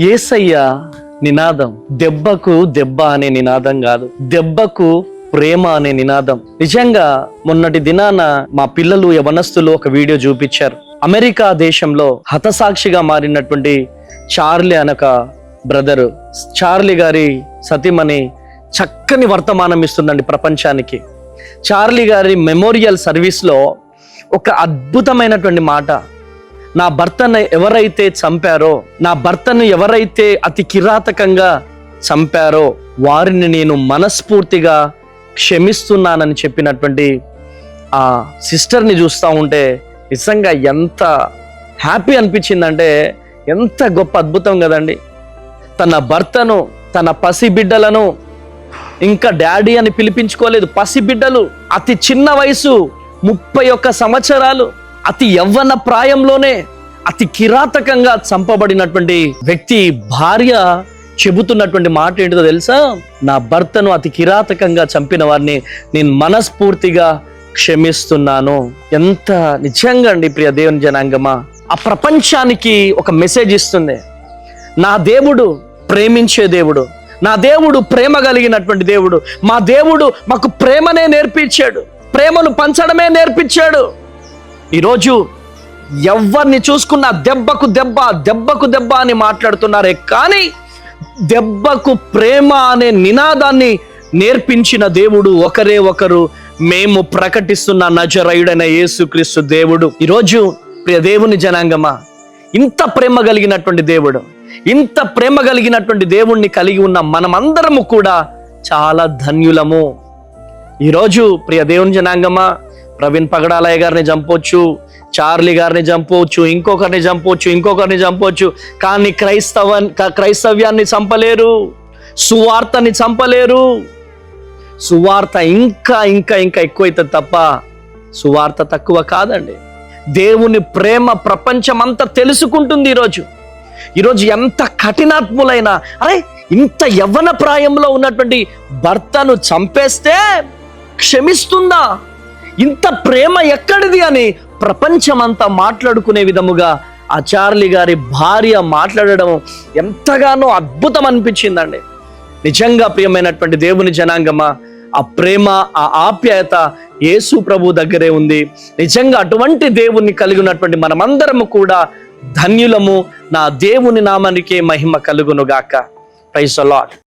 ఏసయ్య నినాదం. దెబ్బకు దెబ్బ అనే నినాదం కాదు. దెబ్బకు ప్రేమ అనే నినాదం. నిజంగా మొన్నటి దినాన మా పిల్లలు యవనస్తులు ఒక వీడియో చూపించారు. అమెరికా దేశంలో హతసాక్షిగా మారినటువంటి చార్లీ అనొక బ్రదరు. చార్లీ గారి సతీమణి చక్కని వర్తమానం ఇస్తుందండి ప్రపంచానికి. చార్లీ గారి మెమోరియల్ సర్వీస్లో ఒక అద్భుతమైనటువంటి మాట నా భర్తను ఎవరైతే చంపారో నా భర్తను ఎవరైతే అతి కిరాతకంగా చంపారో వారిని నేను మనస్ఫూర్తిగా క్షమిస్తున్నానని చెప్పినటువంటి ఆ సిస్టర్ని చూస్తూ ఉంటే నిజంగా ఎంత హ్యాపీ అనిపించిందంటే ఎంత గొప్ప అద్భుతం కదండి. తన భర్తను తన పసి బిడ్డలను ఇంకా డాడీ అని పిలిపించుకోలేదు. పసి బిడ్డలు అతి చిన్న వయసు ముప్పై ఒక్క సంవత్సరాలు. అతి యవ్వన ప్రాయంలోనే అతి కిరాతకంగా చంపబడినటువంటి వ్యక్తి భార్య చెబుతున్నటువంటి మాట ఏంటిదో తెలుసా? నా భర్తను అతి కిరాతకంగా చంపిన వారిని నేను మనస్ఫూర్తిగా క్షమిస్తున్నాను. ఎంత నిజంగా అండి ప్రియ దేవుని జనాంగమా? ఆ ప్రపంచానికి ఒక మెసేజ్ ఇస్తుంది. నా దేవుడు ప్రేమించే దేవుడు నా దేవుడు ప్రేమ కలిగినటువంటి దేవుడు మా దేవుడు మాకు ప్రేమనే నేర్పించాడు ప్రేమను పంచడమే నేర్పించాడు. ఈరోజు ఎవరిని చూసుకున్నా దెబ్బకు దెబ్బ దెబ్బకు దెబ్బ అని మాట్లాడుతున్నారే. కానీ దెబ్బకు ప్రేమ అనే నినాదాన్ని నేర్పించిన దేవుడు ఒకరే ఒకరు. మేము ప్రకటిస్తున్న నజరయుడైన యేసుక్రీస్తు దేవుడు. ఈరోజు ప్రియ దేవుని జనాంగమా ఇంత ప్రేమ కలిగినటువంటి దేవుడు ఇంత ప్రేమ కలిగినటువంటి దేవుణ్ణి కలిగి ఉన్న మనమందరము కూడా చాలా ధన్యులము. ఈరోజు ప్రియ దేవుని జనాంగమా ప్రవీణ్ పగడాలయ్య గారిని చంపొచ్చు చార్లీ గారిని చంపవచ్చు ఇంకొకరిని చంపవచ్చు ఇంకొకరిని చంపవచ్చు కానీ క్రైస్తవ క్రైస్తవ్యాన్ని చంపలేరు సువార్తని చంపలేరు. సువార్త ఇంకా ఇంకా ఇంకా ఎక్కువైతుంది తప్ప సువార్త తక్కువ కాదండి. దేవుని ప్రేమ ప్రపంచమంతా తెలుసుకుంటుంది ఈరోజు. ఈరోజు ఎంత కఠినాత్ములైన అరే ఇంత యవ్వన ప్రాయంలో ఉన్నటువంటి భర్తను చంపేస్తే క్షమిస్తుందా? ఇంత ప్రేమ ఎక్కడిది అని ప్రపంచమంతా మాట్లాడుకునే విధముగా ఆ చార్లీ గారి భార్య మాట్లాడడం ఎంతగానో అద్భుతం అనిపించిందండి నిజంగా ప్రియమైనటువంటి దేవుని జనాంగమా ఆ ప్రేమ ఆ ఆప్యాయత యేసు ప్రభు దగ్గరే ఉంది. నిజంగా అటువంటి దేవుణ్ణి కలిగినటువంటి మనమందరము కూడా ధన్యులము. నా దేవుని నామానికే మహిమ కలుగును గాక ప్రైస్ లాట్